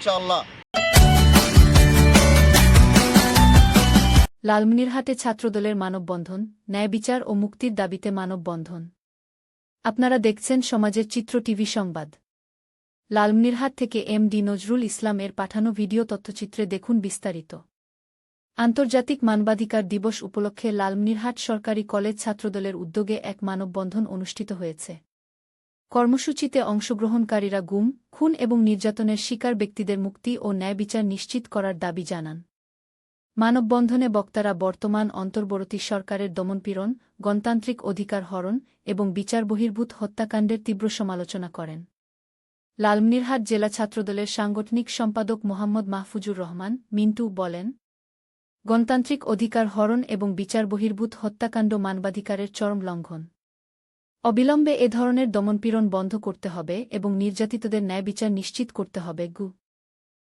ইনশাআল্লাহ। লালমনিরহাটে ছাত্রদলের মানববন্ধন ন্যায় বিচার ও মুক্তির দাবিতে মানববন্ধন। আপনারা দেখছেন সমাজের চিত্র টিভি সংবাদ। লালমনিরহাট থেকে এম ডি নজরুল ইসলামের পাঠানো ভিডিও তথ্যচিত্রে দেখুন বিস্তারিত। আন্তর্জাতিক মানবাধিকার দিবস উপলক্ষে লালমনিরহাট সরকারি কলেজ ছাত্রদলের উদ্যোগে এক মানববন্ধন অনুষ্ঠিত হয়েছে। কর্মসূচিতে অংশগ্রহণকারীরা গুম, খুন এবং নির্যাতনের শিকার ব্যক্তিদের মুক্তি ও ন্যায় বিচার নিশ্চিত করার দাবি জানান। মানববন্ধনে বক্তারা বর্তমান অন্তর্বর্তী সরকারের দমনপীড়ন, গণতান্ত্রিক অধিকার হরণ এবং বিচার বহির্ভূত হত্যাকাণ্ডের তীব্র সমালোচনা করেন। লালমনিরহাট জেলা ছাত্রদলের সাংগঠনিক সম্পাদক মোহাম্মদ মাহফুজুর রহমান, মিন্টু বলেন, গণতান্ত্রিক অধিকার হরণ এবং বিচার বহির্ভূত হত্যাকাণ্ড মানবাধিকারের চরম লঙ্ঘন। অবিলম্বে এ ধরনের দমনপীড়ন বন্ধ করতে হবে এবং নির্যাতিতদের ন্যায় বিচার নিশ্চিত করতে হবে, গু।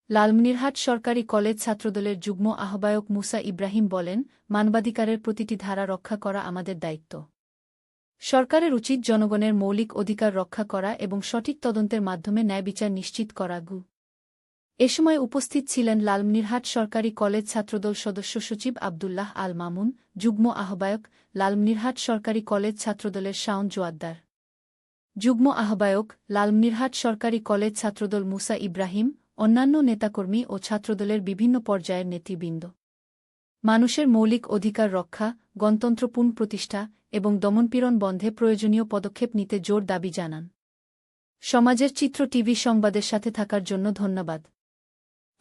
লালমনিরহাট সরকারি কলেজ ছাত্রদলের যুগ্ম আহ্বায়ক মুসা ইব্রাহিম বলেন, মানবাধিকারের প্রতিটি ধারা রক্ষা করা আমাদের দায়িত্ব। সরকারের উচিত জনগণের মৌলিক অধিকার রক্ষা করা এবং সঠিক তদন্তের মাধ্যমে ন্যায় বিচার নিশ্চিত করা, গু। এ সময় উপস্থিত ছিলেন লালমনিরহাট সরকারি কলেজ ছাত্রদল সদস্য সচিব আবদুল্লাহ আল মামুন, যুগ্ম আহ্বায়ক লালমনিরহাট সরকারি কলেজ ছাত্রদলের শাওন জোয়াদ্দার। যুগ্ম আহ্বায়ক লালমনিরহাট সরকারি কলেজ ছাত্রদল মুসা ইব্রাহিম, অন্যান্য নেতাকর্মী ও ছাত্রদলের বিভিন্ন পর্যায়ের নেতৃবৃন্দ। মানুষের মৌলিক অধিকার রক্ষা, গণতন্ত্র পুনঃপ্রতিষ্ঠা এবং দমনপীড়ন বন্ধে প্রয়োজনীয় পদক্ষেপ নিতে জোর দাবি জানান। সমাজের চিত্র টিভি সংবাদের সাথে থাকার জন্য ধন্যবাদ।